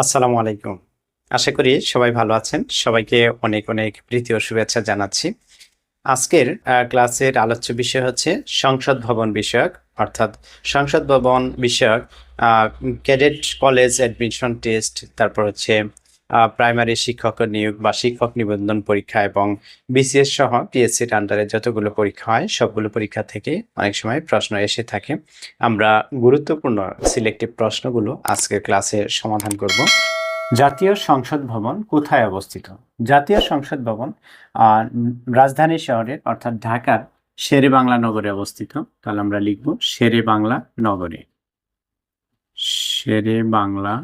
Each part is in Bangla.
আসসালামু আলাইকুম। আশা করি সবাই ভালো আছেন। সবাইকে অনেক অনেক প্রীতি ও শুভেচ্ছা জানাচ্ছি। আজকের ক্লাসের আলোচ্য বিষয় হচ্ছে সংসদ ভবন বিষয়ক, অর্থাৎ সংসদ ভবন বিষয়ক ক্যাডেট কলেজ অ্যাডমিশন টেস্ট, তারপর হচ্ছে প্রাইমারি শিক্ষক নিয়োগ বা শিক্ষক নিবন্ধন পরীক্ষা এবং বিসিএস সহ পিএসসির আন্ডারে যতগুলো পরীক্ষা হয়, সবগুলো পরীক্ষা থেকে অনেক সময় প্রশ্ন এসে থাকে। আমরা গুরুত্বপূর্ণ সিলেক্টিভ প্রশ্নগুলো আজকের ক্লাসে সমাধান করব। জাতীয় সংসদ ভবন কোথায় অবস্থিত? জাতীয় সংসদ ভবন রাজধানী শহরের অর্থাৎ ঢাকার শেরে বাংলা নগরে অবস্থিত। তাহলে আমরা লিখব শেরে বাংলা নগরে। শেরে বাংলা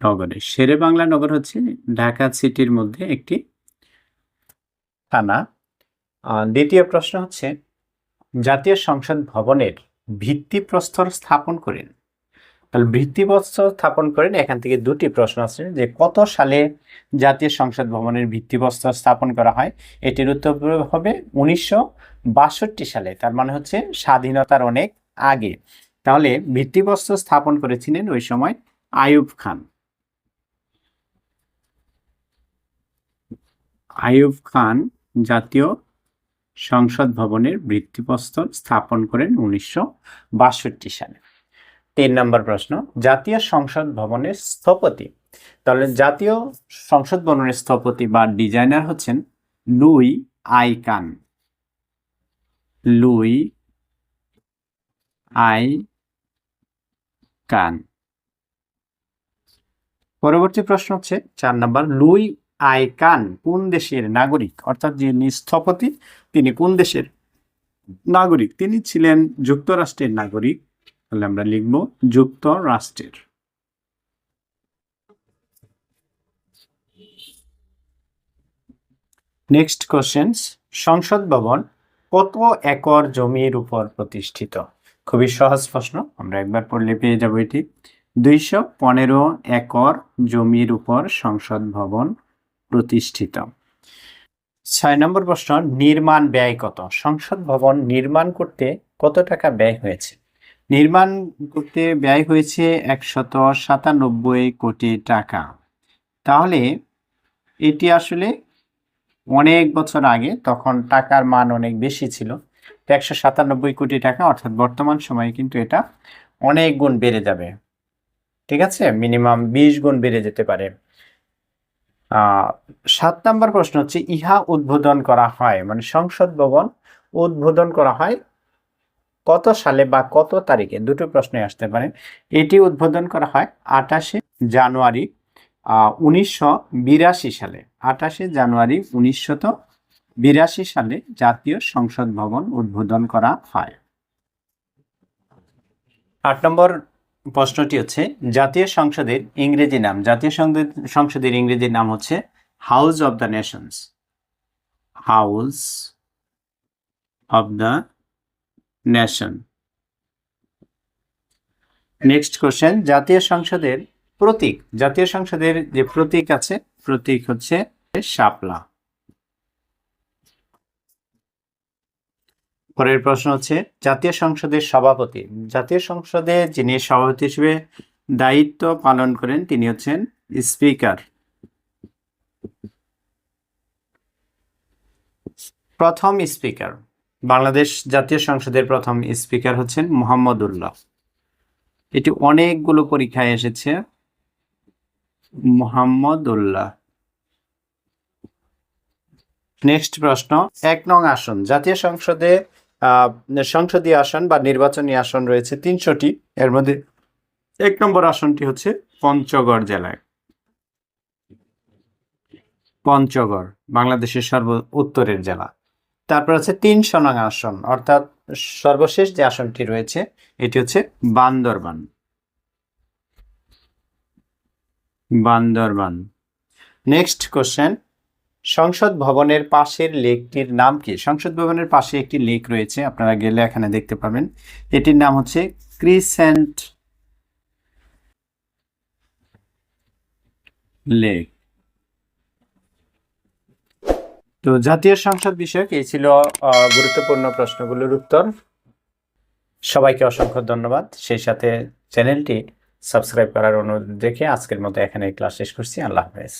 নগরে শেরে বাংলা নগর হচ্ছে ঢাকা সিটির মধ্যে একটি থানা। দ্বিতীয় প্রশ্ন হচ্ছে, জাতীয় সংসদ ভবনের ভিত্তিপ্রস্তর স্থাপন করেন। তাহলে ভিত্তিপ্রস্তর স্থাপন করেন, এখান থেকে দুটি প্রশ্ন আছে যে কত সালে জাতীয় সংসদ ভবনের ভিত্তিপ্রস্তর স্থাপন করা হয়? এটির উত্তর হবে উনিশশো বাষট্টি সালে, তার মানে হচ্ছে স্বাধীনতার অনেক আগে। তাহলে ভিত্তিপ্রস্তর স্থাপন করেছিলেন ওই সময় আয়ুব খান। আইয়ুব খান জাতীয় সংসদ ভবনের ভিত্তিপ্রস্তর স্থাপন করেন উনিশশো বাষট্টি সালে। তিন নম্বর প্রশ্ন, জাতীয় সংসদ ভবনের স্থপতি। তাহলে জাতীয় সংসদ ভবনের স্থপতি বা ডিজাইনার হচ্ছেন Louis I Kahn. Louis I Kahn. পরবর্তী প্রশ্ন হচ্ছে, চার নম্বর, লুই আই কান কোন দেশের নাগরিক? অর্থাৎ যিনি স্থপতি, তিনি কোন দেশের নাগরিক? তিনি ছিলেন যুক্তরাষ্ট্রের নাগরিক। তাহলে আমরা লিখব যুক্তরাষ্ট্রের। নেক্সট কোশ্চেন্স সংসদ ভবন কত একর জমির উপর প্রতিষ্ঠিত? খুবই সহজ প্রশ্ন, আমরা একবার পড়লে পেয়ে যাব এটি। দুইশো পনেরো একর জমির উপর সংসদ ভবন প্রতিষ্ঠিত। ছয় নম্বর প্রশ্ন, নির্মাণ ব্যয় কত? সংসদ ভবন নির্মাণ করতে কত টাকা ব্যয় হয়েছে? নির্মাণ করতে ব্যয় হয়েছে একশত সাতানব্বই কোটি টাকা। তাহলে এটি আসলে অনেক বছর আগে, তখন টাকার মান অনেক বেশি ছিল। একশো সাতানব্বই কোটি টাকা, অর্থাৎ বর্তমান সময়ে কিন্তু এটা অনেক গুণ বেড়ে যাবে। ঠিক আছে? মিনিমাম বিশ গুণ বেড়ে যেতে পারে। সাত নম্বর প্রশ্ন হচ্ছে, ইহা উদ্বোধন করা হয় মানে সংসদ ভবন উদ্বোধন করা হয় কত সালে বা কত তারিখে? দুটো প্রশ্নই আসতে পারে। এটি উদ্বোধন করা হয় আঠাশে জানুয়ারি উনিশশো বিরাশি সালে। আঠাশে জানুয়ারি উনিশশত বিরাশি সালে জাতীয় সংসদ ভবন উদ্বোধন করা হয়। আট নম্বর প্রশ্নটি হচ্ছে, জাতীয় সংসদের ইংরেজি নাম, জাতীয় সংসদ সংসদের ইংরেজি নাম হচ্ছে house of the nations. House of the nation. Next question, জাতীয় সংসদের প্রতীক, জাতীয় সংসদের যে প্রতীক আছে, প্রতীক হচ্ছে শাপলা। পরের প্রশ্ন হচ্ছে, জাতীয় সংসদের সভাপতি। জাতীয় সংসদে যিনি সভাপতি হিসেবে দায়িত্ব পালন করেন, তিনি হচ্ছেন স্পিকার। প্রথম স্পিকার। বাংলাদেশ জাতীয় সংসদের প্রথম স্পিকার হচ্ছেন মোহাম্মদুল্লাহ। এটি অনেকগুলো পরীক্ষায় এসেছে। মোহাম্মদুল্লাহ। নেক্সট প্রশ্ন, এক নং আসন। জাতীয় সংসদে সংসদীয় আসন বা নির্বাচনী আসন রয়েছে তিনশোটি। এর মধ্যে এক নম্বর আসনটি হচ্ছে পঞ্চগড় জেলায়। পঞ্চগড়, বাংলাদেশের সর্ব উত্তরের জেলা। তারপর হচ্ছে তিনশো নং আসন, অর্থাৎ সর্বশেষ যে আসনটি রয়েছে, এটি হচ্ছে বান্দরবান। বান্দরবান। নেক্সট কোশ্চেন সংসদ ভবনের পাশের লেকটির নাম কি? সংসদ ভবনের পাশে একটি লেক রয়েছে, আপনারা গেলে এখানে দেখতে পাবেন। এটির নাম হচ্ছে ক্রিসেন্ট লেক। তো জাতীয় সংসদ বিষয়ক, এই ছিল গুরুত্বপূর্ণ প্রশ্নগুলোর উত্তর। সবাইকে অসংখ্য ধন্যবাদ। সেই সাথে চ্যানেলটি সাবস্ক্রাইব করার অনুরোধ দেখে আজকের মতো এখানে ক্লাস শেষ করছি। আল্লাহ হাফেজ।